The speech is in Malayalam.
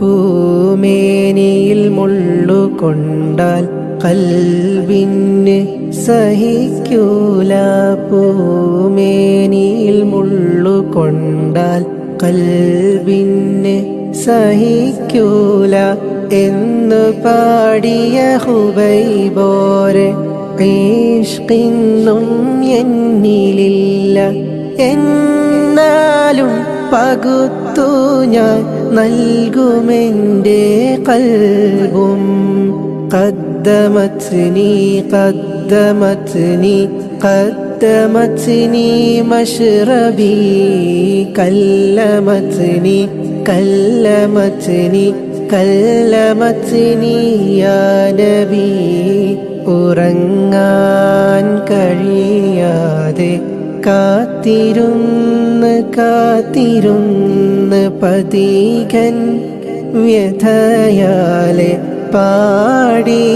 പൂമേനിയിൽ മുള്ളുകൊണ്ടാൽ കൽവിന് സഹിക്കൂല. പൂമേനിയിൽ മുള്ളുകൊണ്ടാൽ കൽവിന് സഹിക്കൂല. എന്നു പാടിയ ഹുബൈബോരെ ഈഷ്കിന്നും എന്നിലില്ല. എന്നാലും പകുത്തു ഞാൻ നൽകുമെൻ്റെ കൽബും قدمتني قدمتني قدمتني مشربي كلمتني كلمتني كلمتني يا نبي ഉറങ്ങാൻ കഴിയാതെ കാത്തിരുന്ന് കാത്തിരുന്ന് പതികൻ വ്യഥയാലെ പാടിയിടുന്നേ